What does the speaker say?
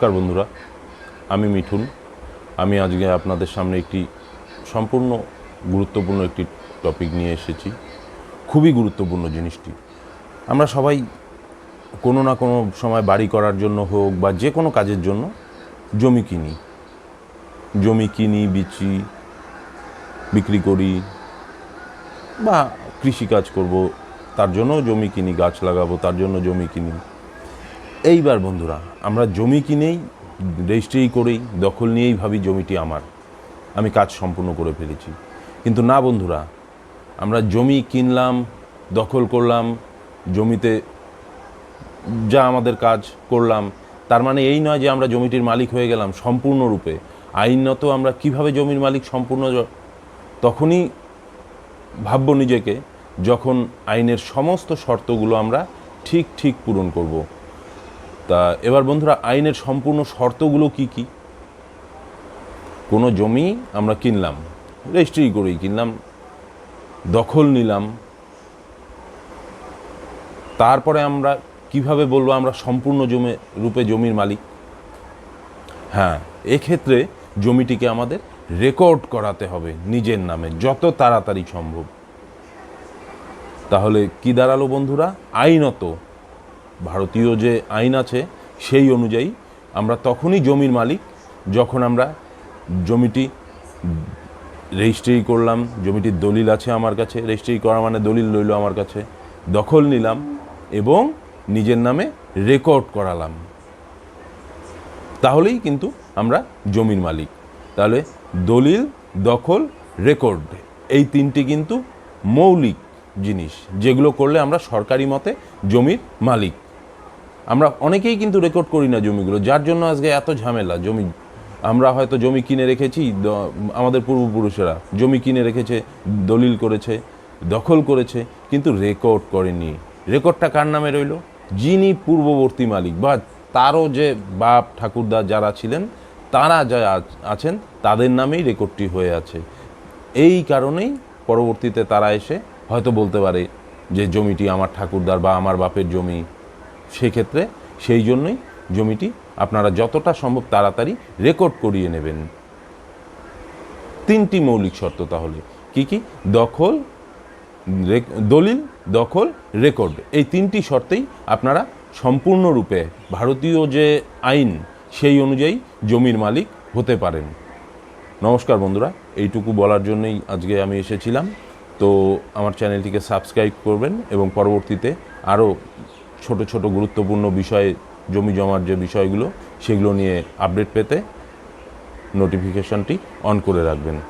নমস্কার বন্ধুরা, আমি মিঠুন। আমি আজকে আপনাদের সামনে একটি সম্পূর্ণ গুরুত্বপূর্ণ একটি টপিক নিয়ে এসেছি, খুবই গুরুত্বপূর্ণ জিনিসটি। আমরা সবাই কোনো না কোনো সময় বাড়ি করার জন্য হোক বা যে কোনো কাজের জন্য জমি কিনি। জমি কিনি, বিচি, বিক্রি করি বা কৃষিকাজ করব, তার জন্য জমি কিনি, গাছ লাগাবো, তার জন্য জমি কিনি। এইবার বন্ধুরা, আমরা জমি কিনেই, রেজিস্ট্রি করেই, দখল নিয়েই ভাবি জমিটি আমার। আমি কাজ সম্পূর্ণ করে ফেলেছি। কিন্তু না বন্ধুরা, আমরা জমি কিনলাম, দখল করলাম, জমিতে যা আমাদের কাজ করলাম, তার মানে এই নয় যে আমরা জমিটির মালিক হয়ে গেলাম সম্পূর্ণরূপে। আইনত আমরা কীভাবে জমির মালিক সম্পূর্ণ তখনই ভাবব নিজেকে, যখন আইনের সমস্ত শর্তগুলো আমরা ঠিক ঠিক পূরণ করব। তা এবার বন্ধুরা আইনের সম্পূর্ণ শর্তগুলো কি কি? কোনো জমি আমরা কিনলাম, রেজিস্ট্রি করেই কিনলাম, দখল নিলাম, তারপরে আমরা কীভাবে বলব আমরা সম্পূর্ণ জমি রূপে জমির মালিক? হ্যাঁ এক্ষেত্রে জমিটিকে আমাদের রেকর্ড করাতে হবে নিজের নামে, যত তাড়াতাড়ি সম্ভব। তাহলে কি দাঁড়াল বন্ধুরা? আইনত ভারতীয় যে আইন আছে সেই অনুযায়ী আমরা তখনই জমির মালিক, যখন আমরা জমিটি রেজিস্ট্রি করলাম, জমিটির দলিল আছে আমার কাছে, রেজিস্ট্রি করা মানে দলিল রইল আমার কাছে, দখল নিলাম এবং নিজের নামে রেকর্ড করালাম। তাহলেই কিন্তু আমরা জমির মালিক। তাহলে দলিল, দখল, রেকর্ড এই তিনটি কিন্তু মৌলিক জিনিস, যেগুলো করলে আমরা সরকারি মতে জমির মালিক। আমরা অনেকেই কিন্তু রেকর্ড করি না জমিগুলো, যার জন্য আজকে এত ঝামেলা। জমি, আমরা হয়তো জমি কিনে রেখেছি আমাদের পূর্বপুরুষেরা জমি কিনে রেখেছে, দলিল করেছে, দখল করেছে, কিন্তু রেকর্ড করেনি। রেকর্ডটা কার নামে রইল? যিনি পূর্ববর্তী মালিক বা তারও যে বাপ ঠাকুরদা যারা ছিলেন, তারা যা আছেন, তাদের নামেই রেকর্ডটি হয়ে আছে। এই কারণেই পরবর্তীতে তারা এসে হয়তো বলতে পারে যে জমিটি আমার ঠাকুরদার বা আমার বাপের জমি। সেক্ষেত্রে সেই জন্যই জমিটি আপনারা যতটা সম্ভব তাড়াতাড়ি রেকর্ড করিয়ে নেবেন। তিনটি মৌলিক শর্ত তাহলে। কি কি? দখল দলিল, দখল, রেকর্ড। এই তিনটি শর্তেই আপনারা সম্পূর্ণরূপে ভারতীয় যে আইন সেই অনুযায়ী জমির মালিক হতে পারেন। নমস্কার বন্ধুরা, এইটুকু বলার জন্যই আজকে আমি এসেছিলাম। তো আমার চ্যানেলটিকে সাবস্ক্রাইব করবেন এবং পরবর্তীতে আরও ছোট ছোট গুরুত্বপূর্ণ বিষয়ে, জমি জমার যে বিষয়গুলো, সেগুলো নিয়ে আপডেট পেতে নোটিফিকেশনটি অন করে রাখবেন।